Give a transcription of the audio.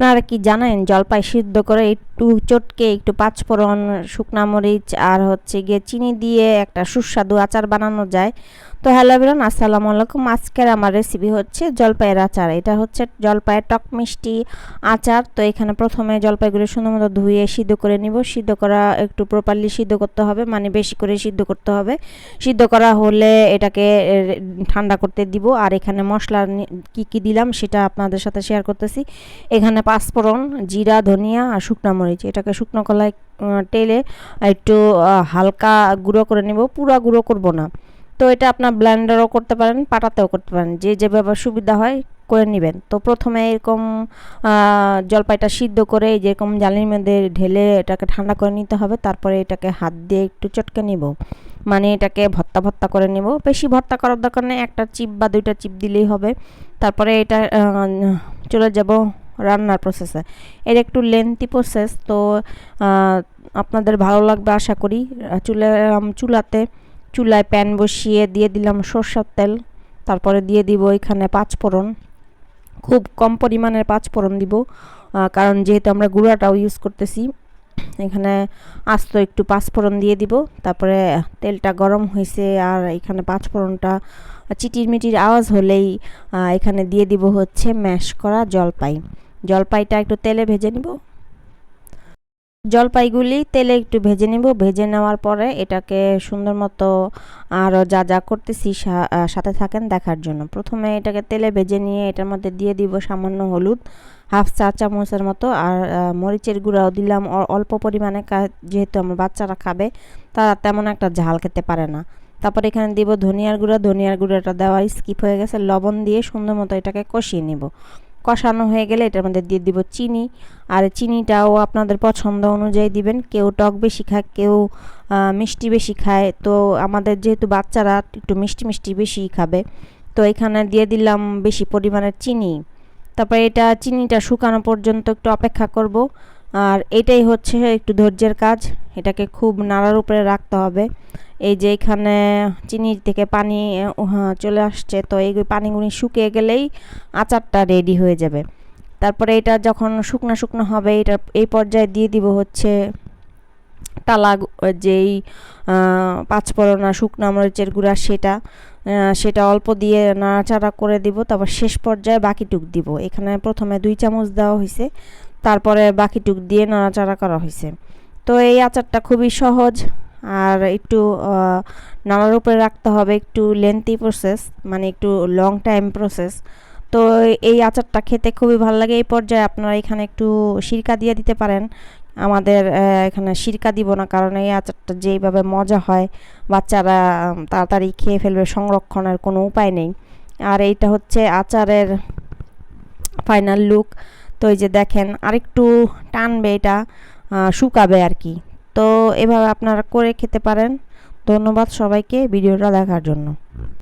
আপনারা কি জানেন, জলপাই সিদ্ধ করে একটু চটকে একটু পাঁচফোড়ন, শুকনা মরিচ আর হচ্ছে গিয়ে চিনি দিয়ে একটা সুস্বাদু আচার বানানো যায়। তো হ্যালো এভরিওয়ান আসসালামু আলাইকুম। আজকের আমার রেসিপি হচ্ছে জলপাইয়ের আচার। এটা হচ্ছে জলপাইয়ের টক মিষ্টি আচার। তো এখানে প্রথমে জলপাইগুলো সুন্দর মতো ধুয়ে সিদ্ধ করে নিব। সিদ্ধ করা একটু প্রপারলি সিদ্ধ করতে হবে মানে বেশি করে সিদ্ধ করতে হবে। সিদ্ধ করা হলে এটাকে ঠান্ডা করতে দিব। আর এখানে মশলা কি কি দিলাম সেটা আপনাদের সাথে শেয়ার করতেছি। এখানে পাঁচফোড়ন, জিরা, ধনিয়া আর শুকনো মরিচ। এটাকে শুকনো কলায় টেলে একটু হালকা গুঁড়ো করে নেব। পুরা গুঁড়ো করব না। তো এটা আপনার ব্লেন্ডারও করতে পারেন, পাটাতেও করতে পারেন। যে যেভাবে সুবিধা হয় করে নেবেন। তো প্রথমে এরকম জলপাইটা সিদ্ধ করে যেরকম জালির মধ্যে ঢেলে এটাকে ঠান্ডা করে নিতে হবে, তারপরে এটাকে হাত দিয়ে একটু চটকে নিব। মানে এটাকে ভর্তা ভর্তা করে নেব। বেশি ভর্তা করার দরকার নেই, একটা চিপ বা দুইটা চিপ দিলেই হবে। তারপরে এটা চলে যাব রান্নার প্রসেসে এর একটু লেন্থি প্রসেস তো আপনাদের ভালো লাগবে আশা করি। চুলে চুলাতে চুলায় প্যান বসিয়ে দিয়ে দিলাম সর্ষার তেল, তারপরে দিয়ে দিব এখানে পাঁচফোড়ন। খুব কম পরিমাণের পাঁচফোড়ন দিব কারণ যেহেতু আমরা গুঁড়াটাও ইউজ করতেছি, এখানে আস্ত একটু পাঁচফোড়ন দিয়ে দিব, তারপরে তেলটা গরম হয়েছে আর এখানে পাঁচফোড়নটা চিটির মিটির আওয়াজ হলেই এখানে দিয়ে দিব হচ্ছে ম্যাশ করা জলপাই। জলপাইটা একটু তেলে ভেজে নিব। জলপাইগুলি তেলে একটু ভেজে নিব। ভেজে নেওয়ার পরে এটাকে সুন্দর মতো আরও যা যা করতেছি সাথে থাকেন দেখার জন্য। প্রথমে এটাকে তেলে ভেজে নিয়ে এটার মধ্যে দিয়ে দিব সামান্য হলুদ, হাফ চা চামচের মতো। আর মরিচের গুঁড়াও দিলাম। অল্প পরিমাণে যেহেতু আমার বাচ্চারা খাবে, তারা তেমন একটা ঝাল খেতে পারে না। তারপর এখানে দিব ধনিয়ার গুঁড়া। ধনিয়ার গুঁড়াটা দেওয়া স্কিপ হয়ে গেছে। লবণ দিয়ে সুন্দর মতো এটাকে কষিয়ে নেব। কষানো হয়ে গেলে এটার মধ্যে দিয়ে দিব চিনি। আর চিনিটাও আপনাদের পছন্দ অনুযায়ী দিবেন। কেউ টক বেশি খায়, কেউ মিষ্টি বেশি খায়। তো আমাদের যেহেতু বাচ্চারা একটু মিষ্টি মিষ্টি বেশি খাবে, তো এখানে দিয়ে দিলাম বেশি পরিমাণের চিনি। তারপরে এটা চিনিটা শুকানো পর্যন্ত একটু অপেক্ষা করব। আর এটাই হচ্ছে একটু ধৈর্যের কাজ। এটাকে খুব নাড়ার উপরে রাখতে হবে। এই যে এখানে চিনি থেকে পানি চলে আসছে, তো এই পানিগুলি শুকিয়ে গেলেই আচারটা রেডি হয়ে যাবে। তারপরে এটা যখন শুকনো শুকনো হবে, এটা এই পর্যায়ে দিয়ে দিব হচ্ছে টালা যেই পাঁচফোড়না শুকনো মরিচের গুঁড়া, সেটা সেটা অল্প দিয়ে নাড়াচাড়া করে দিব, তারপর শেষ পর্যায়ে বাকিটুক দিব। এখানে প্রথমে দুই চামচ দেওয়া হয়েছে তারপরে বাকিটুক দিয়ে নাড়াচাড়া করা হয়েছে তো এই আচারটা খুবই সহজ। আর একটু নাড়ার উপরে রাখতে হবে একটু লেন্থি প্রসেস মানে একটু লং টাইম প্রসেস তো এই আচারটা খেতে খুবই ভালো লাগে। এই পর্যায়ে আপনারা এখানে একটু সিরকা দিয়ে দিতে পারেন। আমাদের এখানে সিরকা দিব না, কারণ এই আচারটা যেইভাবে মজা হয়, বাচ্চারা তাড়াতাড়ি খেয়ে ফেলবে, সংরক্ষণের কোনো উপায় নেই। আর এইটা হচ্ছে আচারের ফাইনাল লুক তো এই যে দেখেন, আরেকটু টানবে এটা শুকাবে আর কি। তো এভাবে আপনারা করে খেতে পারেন। ধন্যবাদ সবাইকে ভিডিওটা দেখার জন্য।